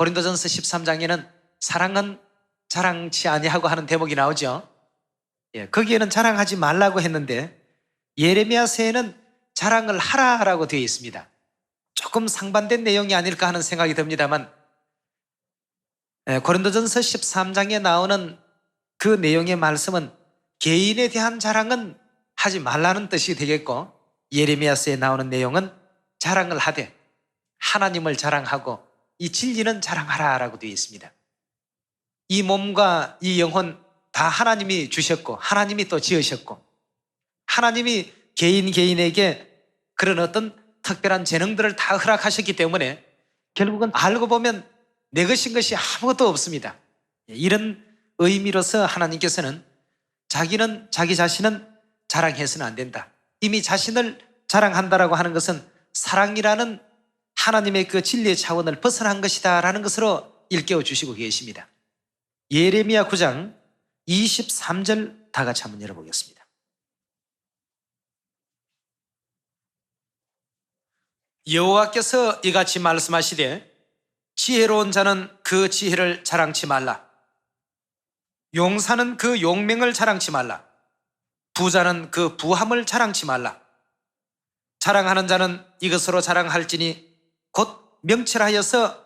고린도전서 13장에는 사랑은 자랑치 아니하고 하는 대목이 나오죠. 예, 거기에는 자랑하지 말라고 했는데 예레미야서에는 자랑을 하라라고 되어 있습니다. 조금 상반된 내용이 아닐까 하는 생각이 듭니다만 예, 고린도전서 13장에 나오는 그 내용의 말씀은 개인에 대한 자랑은 하지 말라는 뜻이 되겠고 예레미야서에 나오는 내용은 자랑을 하되 하나님을 자랑하고 이 진리는 자랑하라 라고 되어 있습니다. 이 몸과 이 영혼 다 하나님이 주셨고 하나님이 또 지으셨고 하나님이 개인 개인에게 그런 어떤 특별한 재능들을 다 허락하셨기 때문에 결국은 알고 보면 내 것인 것이 아무것도 없습니다. 이런 의미로서 하나님께서는 자기는 자기 자신은 자랑해서는 안 된다. 이미 자신을 자랑한다라고 하는 것은 사랑이라는 하나님의 그 진리의 차원을 벗어난 것이다 라는 것으로 일깨워 주시고 계십니다. 예레미야 9장 23절 다 같이 한번 열어보겠습니다. 여호와께서 이같이 말씀하시되 지혜로운 자는 그 지혜를 자랑치 말라. 용사는 그 용맹을 자랑치 말라. 부자는 그 부함을 자랑치 말라. 자랑하는 자는 이것으로 자랑할지니 곧 명철하여서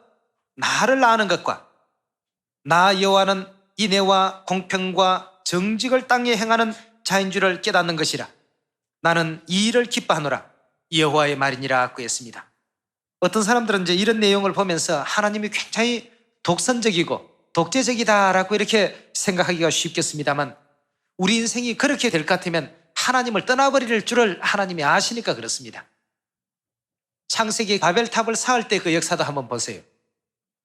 나를 아는 것과 나 여호와는 인애와 공평과 정직을 땅에 행하는 자인 줄을 깨닫는 것이라. 나는 이 일을 기뻐하노라. 여호와의 말이니라 그했습니다. 어떤 사람들은 이제 이런 내용을 보면서 하나님이 굉장히 독선적이고 독재적이다라고 이렇게 생각하기가 쉽겠습니다만 우리 인생이 그렇게 될 것 같으면 하나님을 떠나버릴 줄을 하나님이 아시니까 그렇습니다. 창세기 바벨탑을 쌓을 때 그 역사도 한번 보세요.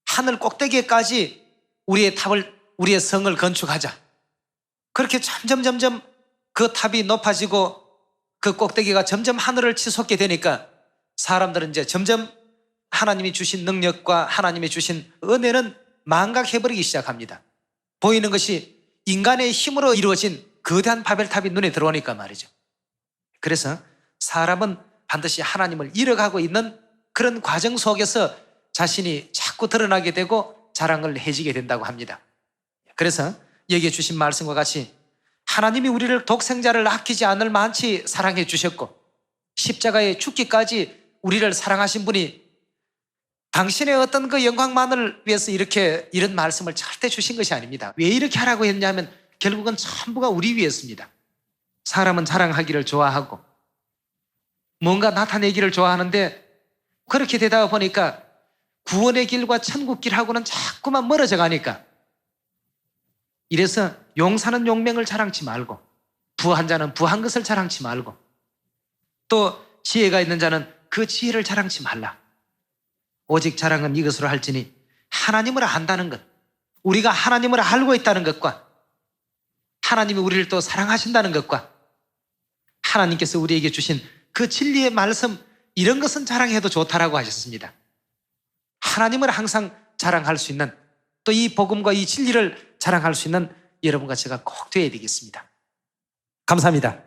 하늘 꼭대기에까지 우리의 탑을 우리의 성을 건축하자. 그렇게 점점 점점 그 탑이 높아지고 그 꼭대기가 점점 하늘을 치솟게 되니까 사람들은 이제 점점 하나님이 주신 능력과 하나님이 주신 은혜는 망각해버리기 시작합니다. 보이는 것이 인간의 힘으로 이루어진 거대한 바벨탑이 눈에 들어오니까 말이죠. 그래서 사람은 반드시 하나님을 잃어가고 있는 그런 과정 속에서 자신이 자꾸 드러나게 되고 자랑을 해지게 된다고 합니다. 그래서 여기에 주신 말씀과 같이 하나님이 우리를 독생자를 아끼지 않을 만치 사랑해 주셨고 십자가에 죽기까지 우리를 사랑하신 분이 당신의 어떤 그 영광만을 위해서 이렇게 이런 말씀을 절대 주신 것이 아닙니다. 왜 이렇게 하라고 했냐면 결국은 전부가 우리 위해서입니다. 사람은 자랑하기를 좋아하고 뭔가 나타내기를 좋아하는데 그렇게 되다 보니까 구원의 길과 천국 길하고는 자꾸만 멀어져 가니까 이래서 용사는 용맹을 자랑치 말고 부한 자는 부한 것을 자랑치 말고 또 지혜가 있는 자는 그 지혜를 자랑치 말라. 오직 자랑은 이것으로 할지니 하나님을 안다는 것. 우리가 하나님을 알고 있다는 것과 하나님이 우리를 또 사랑하신다는 것과 하나님께서 우리에게 주신 그 진리의 말씀 이런 것은 자랑해도 좋다라고 하셨습니다. 하나님을 항상 자랑할 수 있는 또 이 복음과 이 진리를 자랑할 수 있는 여러분과 제가 꼭 되어야 되겠습니다. 감사합니다.